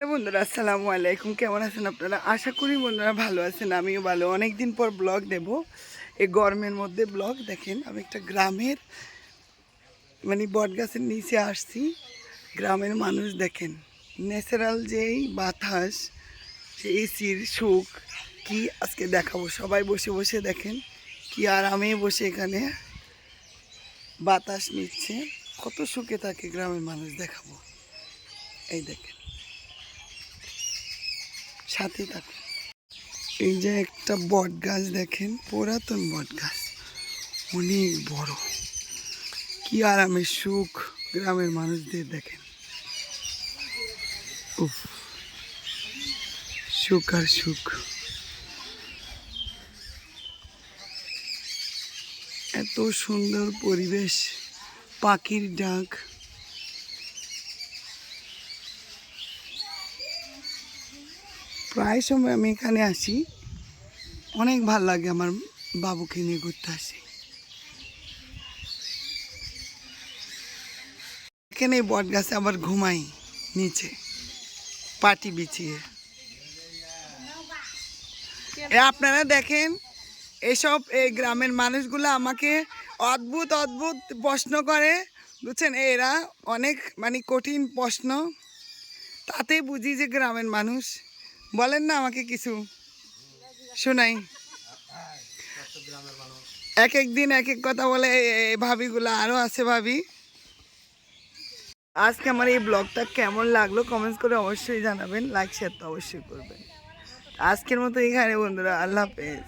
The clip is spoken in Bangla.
বন্ধুরা, আসসালামু আলাইকুম। কেমন আছেন আপনারা? আশা করি বন্ধুরা ভালো আছেন, আমিও ভালো। অনেক দিন পর ব্লগ দেব। এই গরমের মধ্যে ব্লগ, দেখেন আমি একটা গ্রামের মানে বট গাছের নিচে আসছি। গ্রামের মানুষ দেখেন, ন্যাচারাল যেই বাতাস, সেই এসির সুখ, কি আজকে দেখাবো? সবাই বসে বসে দেখেন, কি আরামে বসে এখানে বাতাস নিচ্ছে। কত সুখে থাকে গ্রামের মানুষ দেখাবো। এই দেখেন। সাথে থাকুন এই যে একটা বট গাছ দেখেন, পুরাতন বট গাছ। অনেক বড়। কি আরামের সুখ গ্রামের মানুষদের দেখেন। উফ, সুখ আর সুখ। এত সুন্দর পরিবেশ, পাখির ডাক। প্রায় সময় আমি এখানে আসি। অনেক ভালো লাগে আমার বাবুকে নিয়ে ঘুরতে আসি। এখানে বট গাছে আবার ঘুমাই নিচে, পাটি বিছিয়ে। আপনারা দেখেন, এসব এই গ্রামের মানুষগুলো আমাকে অদ্ভুত অদ্ভুত প্রশ্ন করে। বুঝছেন, এরা অনেক মানে কঠিন প্রশ্ন। তাতেই বুঝি যে গ্রামের মানুষ বলেন না আমাকে কিছু। শোনাই। এক এক দিন এক এক কথা বলে ভাবিগুলো আরও আছে ভাবি। আজকে আমার এই ব্লগটা কেমন লাগল কমেন্টস করে অবশ্যই জানাবেন, লাইক শেয়ার তো অবশ্যই করবেন। আজকের মতো এখানে বন্ধুরা, আল্লাহ হাফেজ।